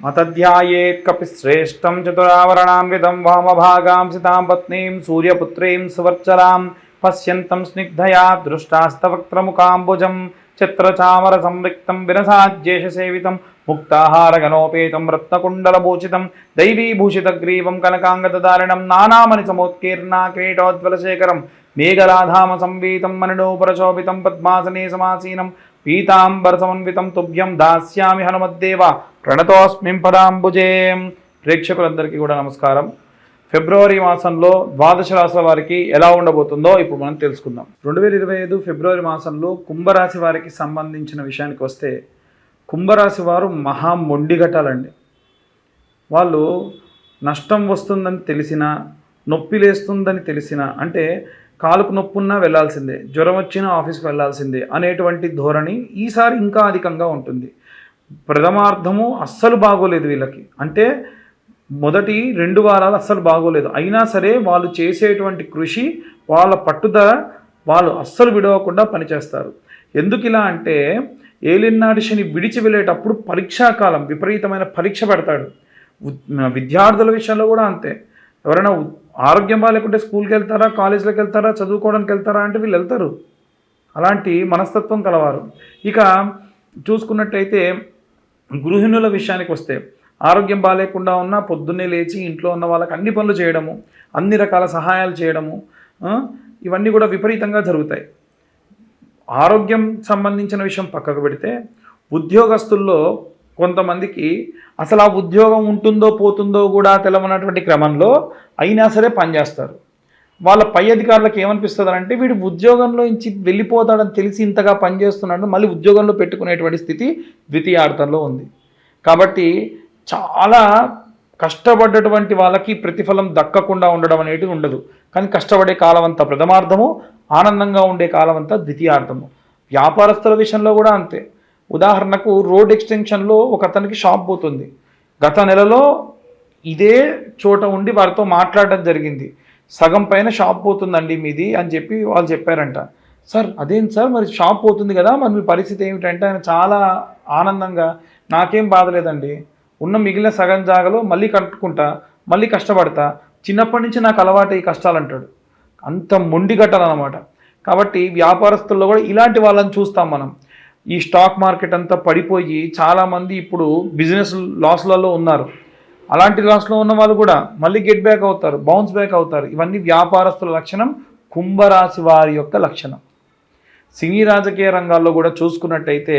మతధ్యాయేత్ కపి శ్రేష్టం చతురావరణాన్వితం వామభాగాం సితాం పత్నీం సూర్యపుత్రీం సువర్చలాం పశ్యంతం స్నిగ్ధయా దృష్టాస్తవక్త్రముఖాంబుజం చిత్రచామర సంరిక్తం విరసాజ్యేషసేవితం ముక్తాహారగణోపేతం రత్నకుండలభూషితం దైవీభూషితగ్రీవం కనకాంగదారిణం నానామణి సమోత్కీర్ణా క్రీటోజ్వలశేఖరం మేఘలాధామ సంవీతం మణిడోపరశోభితం పద్మాసనే సమాసీనం పీతాంబర సమన్వితం తుభ్యం దాస్యామి హనుమద్దేవ ప్రణతోస్మిం పదాంబుజే ప్రేక్షకులందరికీ కూడా నమస్కారం. ఫిబ్రవరి మాసంలో ద్వాదశ రాశుల వారికి ఎలా ఉండబోతుందో ఇప్పుడు మనం తెలుసుకుందాం. రెండు వేల ఇరవై ఐదు ఫిబ్రవరి మాసంలో కుంభరాశి వారికి సంబంధించిన విషయానికి వస్తే కుంభరాశి వారు మహా మొండిగట్టాలండి వాళ్ళు నష్టం వస్తుందని తెలిసినా నొప్పి లేస్తుందని తెలిసినా అంటే కాలుకు నొప్పున్నా వెళ్ళాల్సిందే జ్వరం వచ్చినా ఆఫీస్కి వెళ్ళాల్సిందే అనేటువంటి ధోరణి ఈసారి ఇంకా అధికంగా ఉంటుంది. ప్రథమార్థము అస్సలు బాగోలేదు వీళ్ళకి. అంటే మొదటి రెండు వారాలు అస్సలు బాగోలేదు. అయినా సరే వాళ్ళు చేసేటువంటి కృషి వాళ్ళ పట్టుదల వాళ్ళు అస్సలు విడవకుండా పనిచేస్తారు. ఎందుకు ఇలా అంటే ఏలినాటి శని విడిచి వెళ్ళేటప్పుడు పరీక్షాకాలం విపరీతమైన పరీక్ష పెడతాడు. విద్యార్థుల విషయంలో కూడా అంతే. ఎవరైనా ఆరోగ్యం బాగాలేకుంటే స్కూల్కి వెళ్తారా కాలేజీలకు వెళ్తారా చదువుకోవడానికి వెళ్తారా అంటే వీళ్ళు వెళ్తారు. అలాంటి మనస్తత్వం కలవారు. ఇక చూసుకున్నట్టయితే గృహిణుల విషయానికి వస్తే ఆరోగ్యం బాగాలేకుండా ఉన్నా పొద్దున్నే లేచి ఇంట్లో ఉన్న వాళ్ళకి అన్ని పనులు చేయడము అన్ని రకాల సహాయాలు చేయడము ఇవన్నీ కూడా విపరీతంగా జరుగుతాయి. ఆరోగ్యం సంబంధించిన విషయం పక్కకు పెడితే ఉద్యోగస్తుల్లో కొంతమందికి అసలు ఆ ఉద్యోగం ఉంటుందో పోతుందో కూడా తెలవనటువంటి క్రమంలో అయినా సరే పనిచేస్తారు వాళ్ళ పై అధికారులకు ఏమనిపిస్తుంది అంటే వీడు ఉద్యోగంలో నుంచి వెళ్ళిపోతాడని తెలిసి ఇంతగా పనిచేస్తున్నాడు మళ్ళీ ఉద్యోగంలో పెట్టుకునేటువంటి స్థితి ద్వితీయార్థంలో ఉంది. కాబట్టి చాలా కష్టపడ్డటువంటి వాళ్ళకి ప్రతిఫలం దక్కకుండా ఉండడం అనేది ఉండదు. కానీ కష్టపడే కాలం అంతా ప్రథమార్థము ఆనందంగా ఉండే కాలం అంతా ద్వితీయార్థము వ్యాపారస్తుల విషయంలో కూడా అంతే. ఉదాహరణకు రోడ్ ఎక్స్టెన్షన్లో ఒక అతనికి షాప్ పోతుంది. గత నెలలో ఇదే చోట ఉండి వారితో మాట్లాడడం జరిగింది. సగం పైన షాప్ పోతుందండి మీది అని చెప్పి వాళ్ళు చెప్పారంట. సార్ అదేంటి సార్? మరి షాప్ పోతుంది కదా మరి మీ పరిస్థితి ఏమిటంటే ఆయన చాలా ఆనందంగా నాకేం బాధలేదండి ఉన్న మిగిలిన సగం జాగలో మళ్ళీ కట్టుకుంటా మళ్ళీ కష్టపడతా చిన్నప్పటి నుంచి నాకు అలవాటు ఈ కష్టాలు అంటాడు అంత మొండి అనమాట కాబట్టి వ్యాపారస్తుల్లో కూడా ఇలాంటి వాళ్ళని చూస్తాం మనం. ఈ స్టాక్ మార్కెట్ అంతా పడిపోయి చాలామంది ఇప్పుడు బిజినెస్ లాస్లలో ఉన్నారు. అలాంటి లాస్లో ఉన్న వాళ్ళు కూడా మళ్ళీ గెట్ బ్యాక్ అవుతారు బౌన్స్ బ్యాక్ అవుతారు. ఇవన్నీ వ్యాపారస్తుల లక్షణం కుంభరాశి వారి యొక్క లక్షణం. సినీ రాజకీయ రంగాల్లో కూడా చూసుకున్నట్టయితే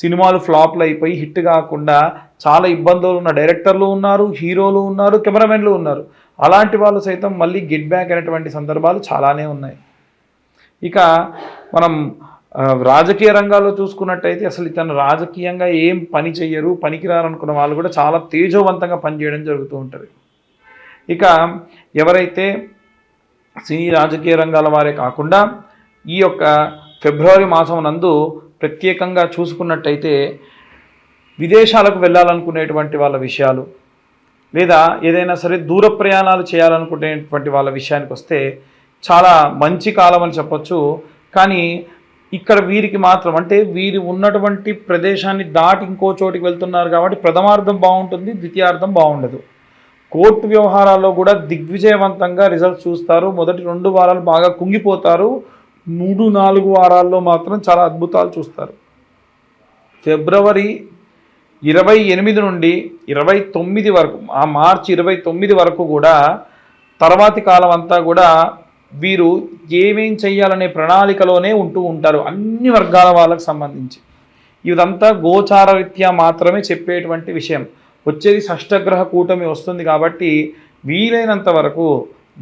సినిమాలు ఫ్లాప్లు అయిపోయి హిట్ కాకుండా చాలా ఇబ్బందులు ఉన్న డైరెక్టర్లు ఉన్నారు హీరోలు ఉన్నారు కెమెరామెన్లు ఉన్నారు. అలాంటి వాళ్ళు సైతం మళ్ళీ గెట్ బ్యాక్ అనేటువంటి సందర్భాలు చాలానే ఉన్నాయి. ఇక మనం రాజకీయ రంగాల్లో చూసుకున్నట్టయితే అసలు ఇతను రాజకీయంగా ఏం పని చెయ్యరు పనికిరారనుకున్న వాళ్ళు కూడా చాలా తేజోవంతంగా పనిచేయడం జరుగుతూ ఉంటుంది. ఇక ఎవరైతే సినీ రాజకీయ రంగాల వారే కాకుండా ఈ యొక్క ఫిబ్రవరి మాసం నందు ప్రత్యేకంగా చూసుకున్నట్టయితే విదేశాలకు వెళ్ళాలనుకునేటువంటి వాళ్ళ విషయాలు లేదా ఏదైనా సరే దూర ప్రయాణాలు చేయాలనుకునేటువంటి వాళ్ళ విషయానికి వస్తే చాలా మంచి కాలం అని చెప్పొచ్చు. కానీ ఇక్కడ వీరికి మాత్రం అంటే వీరు ఉన్నటువంటి ప్రదేశాన్ని దాటి ఇంకో చోటికి వెళ్తున్నారు కాబట్టి ప్రథమార్థం బాగుంటుంది ద్వితీయార్థం బాగుండదు. కోర్టు వ్యవహారాల్లో కూడా దిగ్విజయవంతంగా రిజల్ట్స్ చూస్తారు. మొదటి రెండు వారాలు బాగా కుంగిపోతారు. మూడు నాలుగు వారాల్లో మాత్రం చాలా అద్భుతాలు చూస్తారు. ఫిబ్రవరి ఇరవై ఎనిమిది నుండి ఇరవై తొమ్మిది వరకు ఆ మార్చి ఇరవై తొమ్మిది వరకు కూడా తర్వాతి కాలం అంతా కూడా వీరు ఏమేం చేయాలనే ప్రణాళికలోనే ఉంటూ ఉంటారు అన్ని వర్గాల వాళ్ళకు సంబంధించి. ఇదంతా గోచార రీత్యా మాత్రమే చెప్పేటువంటి విషయం. వచ్చేది షష్టగ్రహ కూటమి వస్తుంది కాబట్టి వీలైనంత వరకు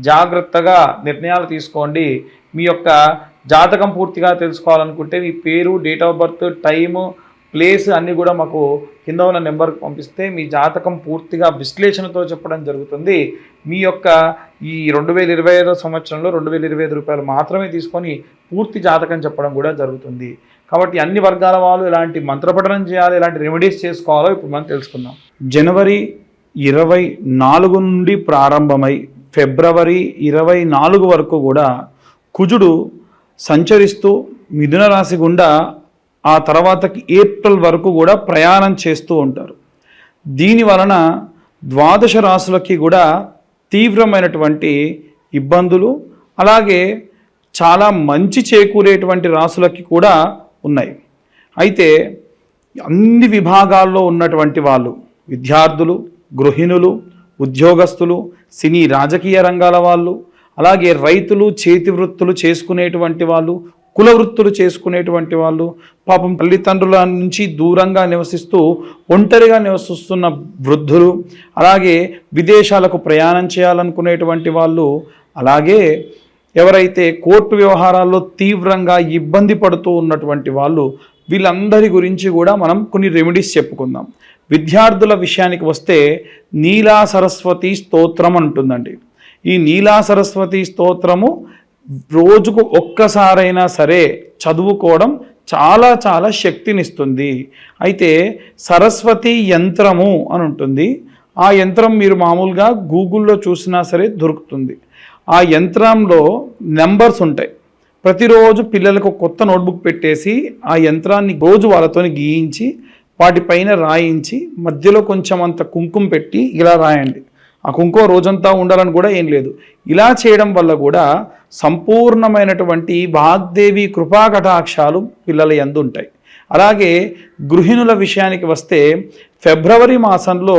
జాగ్రత్తగా నిర్ణయాలు తీసుకోండి. మీ యొక్క జాతకం పూర్తిగా తెలుసుకోవాలనుకుంటే మీ పేరు date of birth time place అన్నీ కూడా మాకు కింద ఉన్న నెంబర్కి పంపిస్తే మీ జాతకం పూర్తిగా విశ్లేషణతో చెప్పడం జరుగుతుంది. మీ యొక్క ఈ రెండు వేల ఇరవై ఐదో సంవత్సరంలో రెండు వేల ఇరవై ఐదు రూపాయలు మాత్రమే తీసుకొని పూర్తి జాతకం చెప్పడం కూడా జరుగుతుంది. కాబట్టి అన్ని వర్గాల వాళ్ళు ఎలాంటి మంత్రపఠనం చేయాలి ఎలాంటి రెమెడీస్ చేసుకోవాలో ఇప్పుడు మనం తెలుసుకుందాం. జనవరి ఇరవై నాలుగు నుండి ప్రారంభమై ఫిబ్రవరి ఇరవై నాలుగు వరకు కూడా కుజుడు సంచరిస్తూ మిథున రాశి గుండా ఆ తర్వాతకి ఏప్రిల్ వరకు కూడా ప్రయాణం చేస్తూ ఉంటారు. దీని వలన ద్వాదశ రాశులకి కూడా తీవ్రమైనటువంటి ఇబ్బందులు అలాగే చాలా మంచి చేకూరేటువంటి రాసులకి కూడా ఉన్నాయి. అయితే అన్ని విభాగాల్లో ఉన్నటువంటి వాళ్ళు విద్యార్థులు గృహిణులు ఉద్యోగస్తులు సినీ రాజకీయ రంగాల వాళ్ళు అలాగే రైతులు చేతి వృత్తులు చేసుకునేటువంటి వాళ్ళు కుల వృత్తులు చేసుకునేటువంటి వాళ్ళు పాపం తల్లిదండ్రుల నుంచి దూరంగా నివసిస్తూ ఒంటరిగా నివసిస్తున్న వృద్ధులు అలాగే విదేశాలకు ప్రయాణం చేయాలనుకునేటువంటి వాళ్ళు అలాగే ఎవరైతే కోర్టు వ్యవహారాల్లో తీవ్రంగా ఇబ్బంది పడుతూ ఉన్నటువంటి వాళ్ళు వీళ్ళందరి గురించి కూడా మనం కొన్ని రెమెడీస్ చెప్పుకుందాం. విద్యార్థుల విషయానికి వస్తే నీలా సరస్వతి స్తోత్రం అంటుందండి. ఈ నీలా సరస్వతి స్తోత్రము రోజుకు ఒక్కసారైనా సరే చదువుకోవడం చాలా చాలా శక్తినిస్తుంది. అయితే సరస్వతి యంత్రము అని ఉంటుంది. ఆ యంత్రం మీరు మామూలుగా గూగుల్లో చూసినా సరే దొరుకుతుంది. ఆ యంత్రంలో నెంబర్స్ ఉంటాయి. ప్రతిరోజు పిల్లలకు కొత్త నోట్బుక్ పెట్టేసి ఆ యంత్రాన్ని రోజు వాళ్ళతోని గీయించి వాటిపైన రాయించి మధ్యలో కొంచెం అంత కుంకుమ పెట్టి ఇలా రాయండి. ఆ కుంకుమ రోజంతా ఉండాలని కూడా ఏం లేదు. ఇలా చేయడం వల్ల కూడా సంపూర్ణమైనటువంటి వాగ్దేవి కృపాకటాక్షాలు పిల్లల యందు ఉంటాయి. అలాగే గృహిణుల విషయానికి వస్తే ఫిబ్రవరి మాసంలో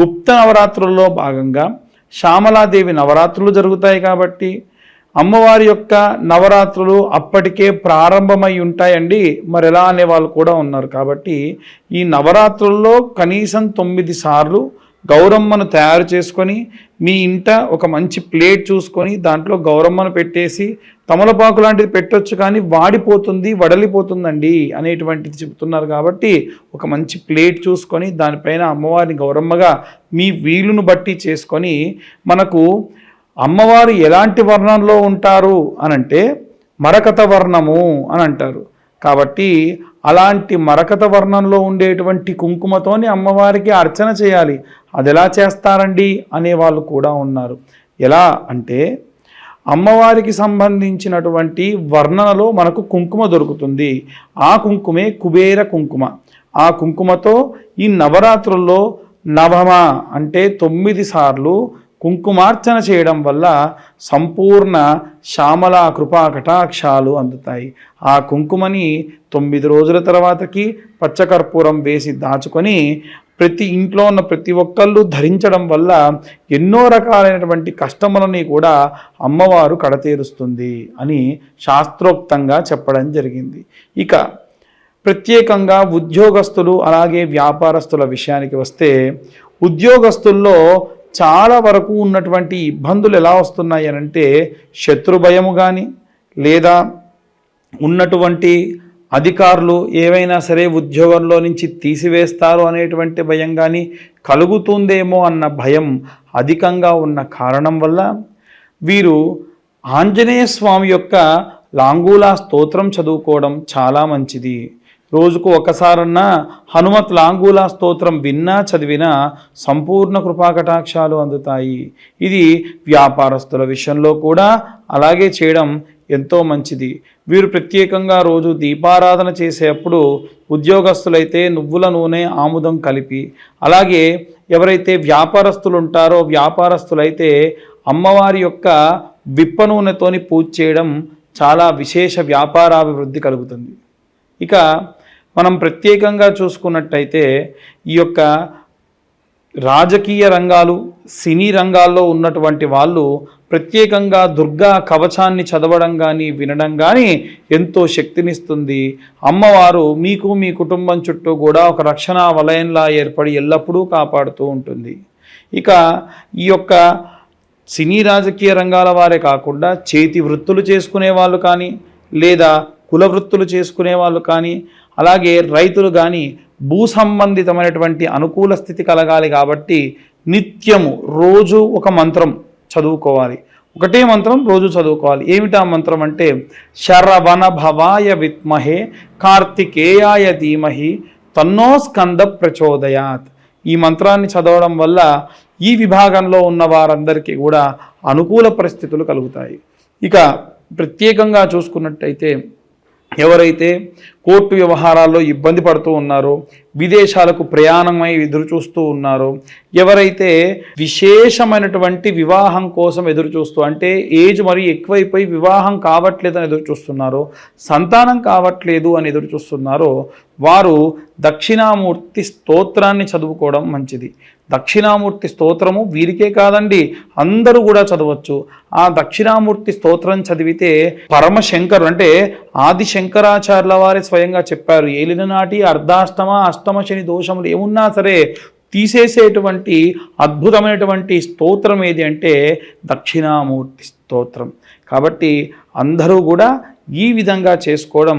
గుప్త నవరాత్రుల్లో భాగంగా శ్యామలాదేవి నవరాత్రులు జరుగుతాయి కాబట్టి అమ్మవారి యొక్క నవరాత్రులు అప్పటికే ప్రారంభమై ఉంటాయండి. మరి ఎలా అనే వాళ్ళు కూడా ఉన్నారు కాబట్టి ఈ నవరాత్రుల్లో కనీసం తొమ్మిది సార్లు గౌరమ్మను తయారు చేసుకొని మీ ఇంట ఒక మంచి ప్లేట్ చూసుకొని దాంట్లో గౌరమ్మను పెట్టేసి తమలపాకు లాంటిది పెట్టొచ్చు కానీ వాడిపోతుంది వడలిపోతుందండి అనేటువంటిది చెబుతున్నారు కాబట్టి ఒక మంచి ప్లేట్ చూసుకొని దానిపైన అమ్మవారిని గౌరమ్మగా మీ వీలును బట్టి చేసుకొని మనకు అమ్మవారు ఎలాంటి వర్ణంలో ఉంటారు అనంటే మరకత వర్ణము అని అంటారు. కాబట్టి అలాంటి మరకత వర్ణంలో ఉండేటువంటి కుంకుమతోని అమ్మవారికి అర్చన చేయాలి. అది ఎలా చేస్తారండి? అనే వాళ్ళు కూడా ఉన్నారు. ఎలా అంటే అమ్మవారికి సంబంధించినటువంటి వర్ణనలో మనకు కుంకుమ దొరుకుతుంది. ఆ కుంకుమే కుబేర కుంకుమ. ఆ కుంకుమతో ఈ నవరాత్రుల్లో నవమ అంటే తొమ్మిది సార్లు కుంకుమార్చన చేయడం వల్ల సంపూర్ణ శ్యామల కృపా కటాక్షాలు అందుతాయి. ఆ కుంకుమని తొమ్మిది రోజుల తర్వాతకి పచ్చకర్పూరం వేసి దాచుకొని ప్రతి ఇంట్లో ఉన్న ప్రతి ఒక్కళ్ళు ధరించడం వల్ల ఎన్నో రకాలైనటువంటి కష్టములని కూడా అమ్మవారు కడతీరుస్తుంది అని శాస్త్రోక్తంగా చెప్పడం జరిగింది. ఇక ప్రత్యేకంగా ఉద్యోగస్తులు అలాగే వ్యాపారస్తుల విషయానికి వస్తే ఉద్యోగస్తుల్లో చాలా వరకు ఉన్నటువంటి ఇబ్బందులు ఎలా వస్తున్నాయి అని అంటే శత్రు భయము కానీ లేదా ఉన్నటువంటి అధికారులు ఏవైనా సరే ఉద్యోగంలో నుంచి తీసివేస్తారు అనేటువంటి భయం కానీ కలుగుతుందేమో అన్న భయం అధికంగా ఉన్న కారణం వల్ల వీరు ఆంజనేయ స్వామి యొక్క లాంగూలా స్తోత్రం చదువుకోవడం చాలా మంచిది. రోజుకు ఒకసారన్నా హనుమత్ లాంగూలా స్తోత్రం విన్నా చదివినా సంపూర్ణ కృపాకటాక్షాలు అందుతాయి. ఇది వ్యాపారస్తుల విషయంలో కూడా అలాగే చేయడం ఎంతో మంచిది. వీరు ప్రత్యేకంగా రోజు దీపారాధన చేసేటప్పుడు ఉద్యోగస్తులైతే నువ్వుల నూనె ఆముదం కలిపి అలాగే ఎవరైతే వ్యాపారస్తులు ఉంటారో వ్యాపారస్తులైతే అమ్మవారి యొక్క విప్ప నూనెతోని పూజ చేయడం చాలా విశేష వ్యాపారాభివృద్ధి కలుగుతుంది. ఇక మనం ప్రత్యేకంగా చూసుకున్నట్టయితే ఈ యొక్క రాజకీయ రంగాలు సినీ రంగాల్లో ఉన్నటువంటి వాళ్ళు ప్రత్యేకంగా దుర్గా కవచాన్ని చదవడం కానీ వినడం కానీ ఎంతో శక్తినిస్తుంది. అమ్మవారు మీకు మీ కుటుంబం చుట్టూ కూడా ఒక రక్షణ వలయంలా ఏర్పడి ఎల్లప్పుడూ కాపాడుతూ ఉంటుంది. ఇక ఈ యొక్క సినీ రాజకీయ రంగాల వారే కాకుండా చేతి వృత్తులు చేసుకునే వాళ్ళు కానీ లేదా కుల వృత్తులు చేసుకునే వాళ్ళు కానీ అలాగే రైతులు కానీ భూ సంబంధితమైనటువంటి అనుకూల స్థితి కలగాలి కాబట్టి నిత్యము రోజు ఒక మంత్రం చదువుకోవాలి. ఒకటే మంత్రం రోజు చదువుకోవాలి. ఏమిటా మంత్రం అంటే శరవణ భవాయ విత్మహే కార్తికేయాయ ధీమహి తన్నో స్కంద ప్రచోదయాత్. ఈ మంత్రాన్ని చదవడం వల్ల ఈ విభాగంలో ఉన్న వారందరికీ కూడా అనుకూల పరిస్థితులు కలుగుతాయి. ఇక ప్రత్యేకంగా చూసుకున్నట్టయితే ఎవరైతే కోర్టు వ్యవహారాల్లో ఇబ్బంది పడుతూ ఉన్నారు విదేశాలకు ప్రయాణమై ఎదురు చూస్తూ ఉన్నారు. ఎవరైతే విశేషమైనటువంటి వివాహం కోసం ఎదురు చూస్తూ అంటే ఏజ్ మరి ఎక్కువైపోయి వివాహం కావట్లేదని ఎదురు చూస్తున్నారో సంతానం కావట్లేదు అని ఎదురు చూస్తున్నారో వారు దక్షిణామూర్తి స్తోత్రాన్ని చదువుకోవడం మంచిది. దక్షిణామూర్తి స్తోత్రము వీరికే కాదండి అందరూ కూడా చదవచ్చు. ఆ దక్షిణామూర్తి స్తోత్రం చదివితే పరమశంకరు అంటే ఆది శంకరాచార్యుల వారి స్వయంగా చెప్పారు. ఏలిన నాటి అర్ధాష్టమ అష్టమ శని దోషములు ఏమున్నా సరే తీసేసేటువంటి అద్భుతమైనటువంటి స్తోత్రం ఏది అంటే దక్షిణామూర్తి స్తోత్రం. కాబట్టి అందరూ కూడా ఈ విధంగా చేసుకోవడం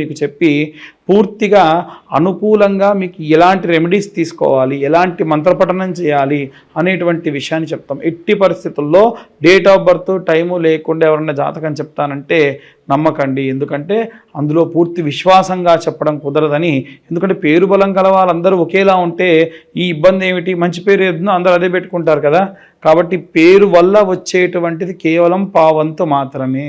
మీకు చెప్పి పూర్తిగా అనుకూలంగా మీకు ఎలాంటి రెమెడీస్ తీసుకోవాలి ఎలాంటి మంత్రపఠనం చేయాలి అనేటువంటి విషయాన్ని చెప్తాం. ఎట్టి పరిస్థితుల్లో డేట్ ఆఫ్ బర్త్ టైము లేకుండా ఎవరన్నా జాతకం చెప్తానంటే నమ్మకండి. ఎందుకంటే అందులో పూర్తి విశ్వాసంగా చెప్పడం కుదరదని ఎందుకంటే పేరు బలం గల వాళ్ళందరూ ఒకేలా ఉంటే ఈ ఇబ్బంది ఏమిటి? మంచి పేరు ఏదో అందరూ అదే పెట్టుకుంటారు కదా. కాబట్టి పేరు వల్ల వచ్చేటువంటిది కేవలం పావంతు మాత్రమే.